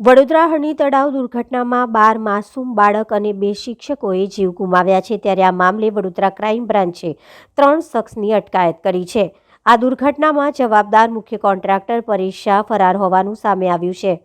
વડોદરા હણી તળાવ દુર્ઘટનામાં બાર માસૂમ બાળક અને બે શિક્ષકોએ જીવ ગુમાવ્યા છે. ત્યારે આ મામલે વડોદરા ક્રાઇમ બ્રાન્ચે ત્રણ શખ્સની અટકાયત કરી છે. આ દુર્ઘટનામાં જવાબદાર મુખ્ય કોન્ટ્રાક્ટર પરેશ શાહ ફરાર હોવાનું સામે આવ્યું છે.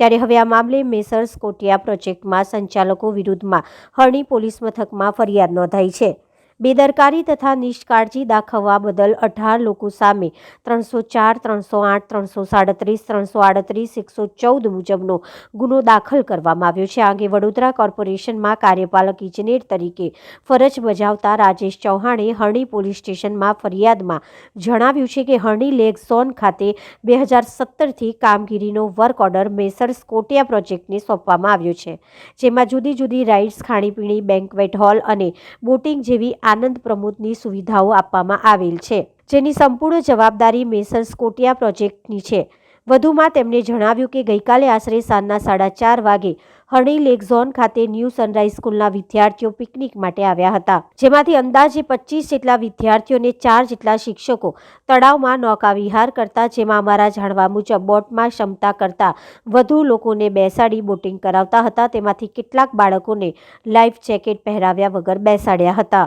ત્યારે હવે આ મામલે મેસર્સ કોટિયા પ્રોજેક્ટમાં સંચાલકો વિરુદ્ધમાં હરણી પોલીસ મથકમાં ફરિયાદ નોંધાઈ છે. બેદરકારી તથા નિષ્કાળજી દાખવવા બદલ અઢાર લોકો સામે ત્રણસો ચાર, ત્રણસો આઠ, ત્રણસો સાડત્રીસ, ત્રણસો આડત્રીસ, એકસો ચૌદ મુજબનો ગુનો દાખલ કરવામાં આવ્યો છે. આ અંગે વડોદરા કોર્પોરેશનમાં કાર્યપાલક ઇજનેર તરીકે ફરજ બજાવતા રાજેશ ચૌહાણે હરણી પોલીસ સ્ટેશનમાં ફરિયાદમાં જણાવ્યું છે કે હરણી લેક ઝોન ખાતે બે હજાર સત્તરથી કામગીરીનો વર્ક ઓર્ડર મેસર્સ કોટિયા પ્રોજેક્ટને સોંપવામાં આવ્યો છે, જેમાં જુદી જુદી રાઇડ્સ, ખાણીપીણી, બેન્કવેટ હોલ અને બોટિંગ જેવી આનંદ પ્રમોદની સુવિધાઓ આપવામાં આવેલ છે, જેની સંપૂર્ણ જવાબદારી મેસર્સ કોટિયા પ્રોજેક્ટની છે. વધુમાં તેમણે જણાવ્યું કે ગઈકાલે આશરે સાંજના સાડા ચાર વાગે હણી લેક ઝોન ખાતે ન્યૂ સનરાઈઝ સ્કૂલના વિદ્યાર્થીઓ પિકનિક માટે આવ્યા હતા, જેમાંથી અંદાજે પચીસ જેટલા વિદ્યાર્થીઓને ચાર જેટલા શિક્ષકો તળાવમાં નૌકાવિહાર કરતા, જેમાં અમારા જાણવા મુજબ બોટમાં ક્ષમતા કરતા વધુ લોકોને બેસાડી બોટિંગ કરાવતા હતા, તેમાંથી કેટલાક બાળકોને લાઈફ જેકેટ પહેરાવ્યા વગર બેસાડ્યા હતા.